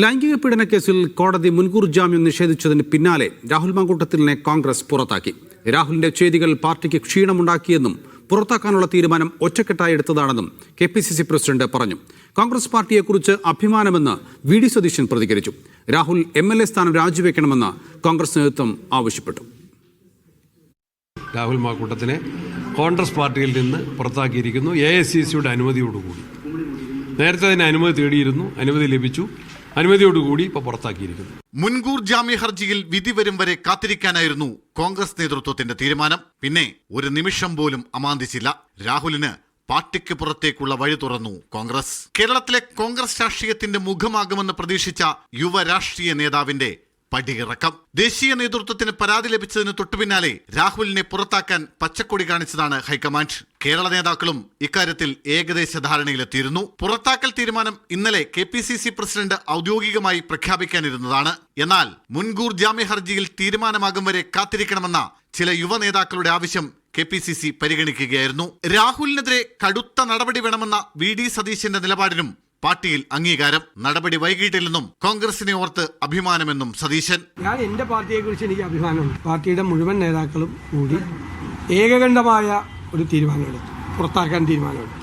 ലൈംഗിക പീഡന കേസിൽ കോടതി മുൻകൂർ ജാമ്യം നിഷേധിച്ചതിന് പിന്നാലെ രാഹുൽ മാങ്കൂട്ടത്തിലിനെ കോൺഗ്രസ് പുറത്താക്കി. രാഹുലിന്റെ ചെയ്തികൾ പാർട്ടിക്ക് ക്ഷീണമുണ്ടാക്കിയെന്നും പുറത്താക്കാനുള്ള തീരുമാനം ഒറ്റക്കെട്ടായി എടുത്തതാണെന്നും K P C C president പറഞ്ഞു. കോൺഗ്രസ് പാർട്ടിയെക്കുറിച്ച് അഭിമാനമെന്ന് വി ഡി സതീശൻ പ്രതികരിച്ചു. രാഹുൽ എം എൽ എ സ്ഥാനം രാജിവെക്കണമെന്ന് കോൺഗ്രസ് നേതൃത്വം ആവശ്യപ്പെട്ടു. രാഹുൽ മാക്കൂട്ടത്തിനെ കോൺഗ്രസ് പാർട്ടിയിൽ നിന്ന് പുറത്താക്കിയിരിക്കുന്നു. എ ഐ സി സിയുടെ അനുമതിയോടുകൂടി. നേരത്തെ അതിന് അനുമതി തേടിയിരുന്നു. അനുമതി ലഭിച്ചു. അനുമതിയോടുകൂടി ഇപ്പോൾ പുറത്താക്കിയിരിക്കുന്നു. മുൻകൂർ ജാമ്യ ഹർജിയിൽ വിധി വരും വരെ കാത്തിരിക്കാനായിരുന്നു കോൺഗ്രസ് നേതൃത്വത്തിന്റെ തീരുമാനം. പിന്നെ ഒരു നിമിഷം പോലും അമാന്തിച്ചില്ല. രാഹുലിന് പാർട്ടിക്ക് പുറത്തേക്കുള്ള വഴി തുറന്നു കോൺഗ്രസ്. കേരളത്തിലെ കോൺഗ്രസ് രാഷ്ട്രീയത്തിന്റെ മുഖമാകുമെന്ന് പ്രതീക്ഷിച്ച യുവ രാഷ്ട്രീയ നേതാവിന്റെ പടിയിറക്കം. ദേശീയ നേതൃത്വത്തിന് പരാതി ലഭിച്ചതിന് തൊട്ടുപിന്നാലെ രാഹുലിനെ പുറത്താക്കാൻ പച്ചക്കൊടി കാണിച്ചതാണ് ഹൈക്കമാൻഡ്. കേരള നേതാക്കളും ഇക്കാര്യത്തിൽ ഏകദേശ ധാരണയിലെത്തിയിരുന്നു. പുറത്താക്കൽ തീരുമാനം ഇന്നലെ K P C C president ഔദ്യോഗികമായി പ്രഖ്യാപിക്കാനിരുന്നതാണ്. എന്നാൽ മുൻകൂർ ജാമ്യ ഹർജിയിൽ തീരുമാനമാകും വരെ കാത്തിരിക്കണമെന്ന ചില യുവ നേതാക്കളുടെ ആവശ്യം കെ പി സി സി പരിഗണിക്കുകയായിരുന്നു. രാഹുലിനെതിരെ കടുത്ത നടപടി വേണമെന്ന വി ഡി സതീശന്റെ നിലപാടിനും പാർട്ടിയിൽ അംഗീകാരം നടപടി വൈകിട്ടില്ലെന്നും കോൺഗ്രസിനെ ഓർത്ത് അഭിമാനമെന്നും സതീശൻ. ഞാൻ എന്റെ പാർട്ടിയെക്കുറിച്ച് എനിക്ക് അഭിമാനമുണ്ട് പാർട്ടിയുടെ മുഴുവൻ നേതാക്കളും കൂടി ഏകകണ്ഠമായ ഒരു തീരുമാനമെടുത്തു. പുറത്താക്കാൻ തീരുമാനമെടുത്തു.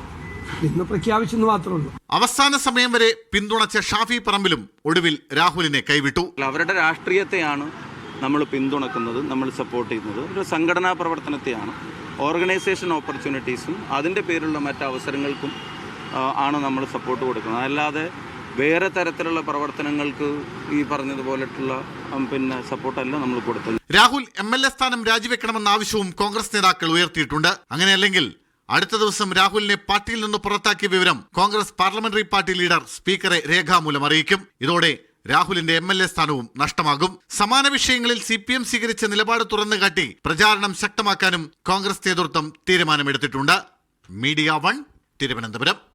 ഇന്ന് പ്രഖ്യാപിച്ചെന്ന് മാത്രമേ ഉള്ളൂ. അവസാന സമയം വരെ പിന്തുണച്ച ഷാഫി പറമ്പിലും ഒടുവിൽ രാഹുലിനെ കൈവിട്ടു. അവരുടെ രാഷ്ട്രീയത്തെയാണ് നമ്മൾ പിന്തുണക്കുന്നത് നമ്മൾ സപ്പോർട്ട് ചെയ്യുന്നത്. ഒരു സംഘടനാ പ്രവർത്തനത്തെയാണ്. ഓർഗനൈസേഷൻ ഓപ്പർച്യൂണിറ്റീസും അതിന്റെ പേരിലുള്ള മറ്റു അവസരങ്ങൾക്കും ആണ് നമ്മൾ സപ്പോർട്ട് കൊടുക്കുന്നത്. അല്ലാതെ വേറെ തരത്തിലുള്ള പ്രവർത്തനങ്ങൾക്ക് ഈ പറഞ്ഞതുപോലെയുള്ള പിന്നെ സപ്പോർട്ടല്ല നമ്മൾ കൊടുത്തത്. രാഹുൽ എം എൽ എ സ്ഥാനം രാജിവെക്കണമെന്ന ആവശ്യവും കോൺഗ്രസ് നേതാക്കൾ ഉയർത്തിയിട്ടുണ്ട്. അങ്ങനെയല്ലെങ്കിൽ അടുത്ത ദിവസം രാഹുലിനെ പാർട്ടിയിൽ നിന്ന് പുറത്താക്കിയ വിവരം കോൺഗ്രസ് പാർലമെന്ററി പാർട്ടി ലീഡർ സ്പീക്കറെ രേഖാമൂലം അറിയിക്കും. ഇതോടെ രാഹുലിന്റെ എം എൽ എ സ്ഥാനവും നഷ്ടമാകും. സമാന വിഷയങ്ങളിൽ സി പി എം സ്വീകരിച്ച നിലപാട് തുറന്നുകാട്ടി പ്രചാരണം ശക്തമാക്കാനും കോൺഗ്രസ് നേതൃത്വം തീരുമാനമെടുത്തിട്ടുണ്ട്. Media one Thiruvananthapuram.